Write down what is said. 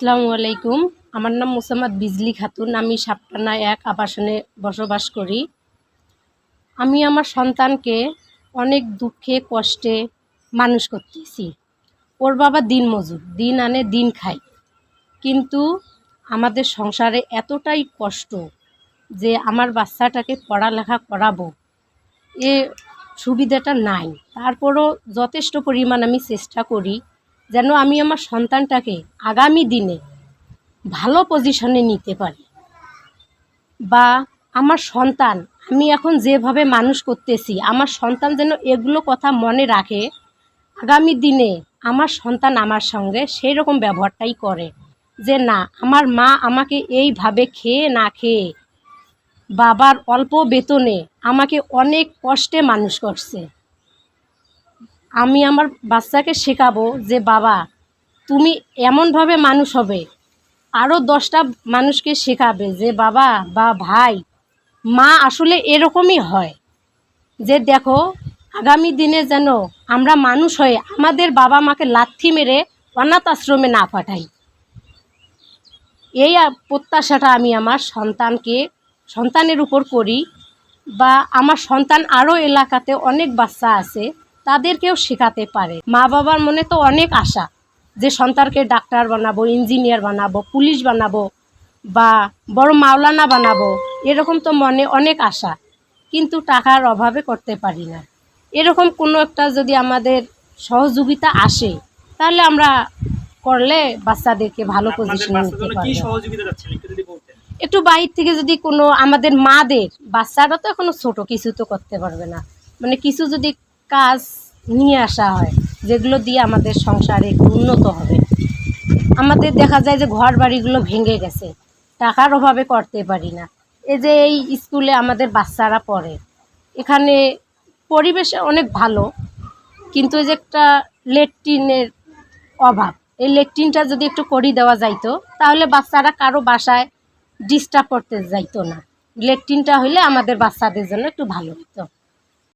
আসসালামু আলাইকুম। আমার নাম মোসাম্মদ বিজলি খাতুন। আমি সাপটানা এক আবাসনে বসবাস করি। আমি আমার সন্তানকে অনেক দুঃখে, কষ্টে মানুষ করতেছি। ওর বাবা দিন মজুর, দিন আনে, দিন খায়। কিন্তু আমাদের সংসারে এতটাই কষ্ট যে আমার বাচ্চাটাকে পড়ালেখা করাবো, এ সুবিধাটা নাই। তারপরও যথেষ্ট পরিমাণ আমি চেষ্টা করি যেন আমি আমার সন্তানটাকে আগামী দিনে ভালো পজিশনে নিতে পারি। বা আমার সন্তান, আমি এখন যেভাবে মানুষ করতেছি, আমার সন্তান যেন এগুলো কথা মনে রাখে, আগামী দিনে আমার সন্তান আমার সঙ্গে সেই রকম ব্যবহারটাই করে যে, না, আমার মা আমাকে এইভাবে খেয়ে না খেয়ে, বাবার অল্প বেতনে আমাকে অনেক কষ্টে মানুষ করছে। আমি আমার বাচ্চাকে শেখাবো যে, বাবা, তুমি এমনভাবে মানুষ হবে। আরও দশটা মানুষকে শেখাবে যে, বাবা বা ভাই, মা আসলে এরকমই হয়। যে দেখো, আগামী দিনে যেন আমরা মানুষ হয়ে আমাদের বাবা মাকে লাথি মেরে অনাথ আশ্রমে না পাঠাই। এই প্রত্যাশাটা আমি আমার সন্তানকে, সন্তানের উপর করি বা আমার সন্তান আরও এলাকাতে অনেক বাচ্চা আছে। তাদেরকেও শেখাতে পারে। মা বাবার মনে তো অনেক আশা যে সন্তানকে ডাক্তার বানাবো ইঞ্জিনিয়ার বানাবো পুলিশ বানাবো বা বড় মাওলানা বানাবো এরকম তো মনে অনেক আশা। কিন্তু টাকার অভাবে করতে পারি না। এরকম কোনো একটা যদি আমাদের সহযোগিতা আসে তাহলে আমরা করলে বাচ্চাদেরকে ভালো পজিশনে নিতে পারব। বলতেন। একটু বাইরে থেকে যদি কোনো আমাদের মাদের বাচ্চারা তো এখনও ছোট কিছু তো করতে পারবে না। মানে কিছু যদি কাজ নিয়ে আসা হয়, যেগুলো দিয়ে আমাদের সংসারে একটু উন্নত হবে। আমাদের দেখা যায় যে ঘর বাড়িগুলো ভেঙে গেছে, টাকার অভাবে করতে পারি না। এই যে এই স্কুলে আমাদের বাচ্চারা পড়ে, এখানে পরিবেশ অনেক ভালো, কিন্তু এই যে একটা লেট্রিনের অভাব, এই লেট্রিনটা যদি একটু করিয়ে দেওয়া যাইতো, তাহলে বাচ্চারা কারও বাসায় ডিস্টার্ব করতে যাইতো না। লেট্রিনটা হলে আমাদের বাচ্চাদের জন্য একটু ভালো হতো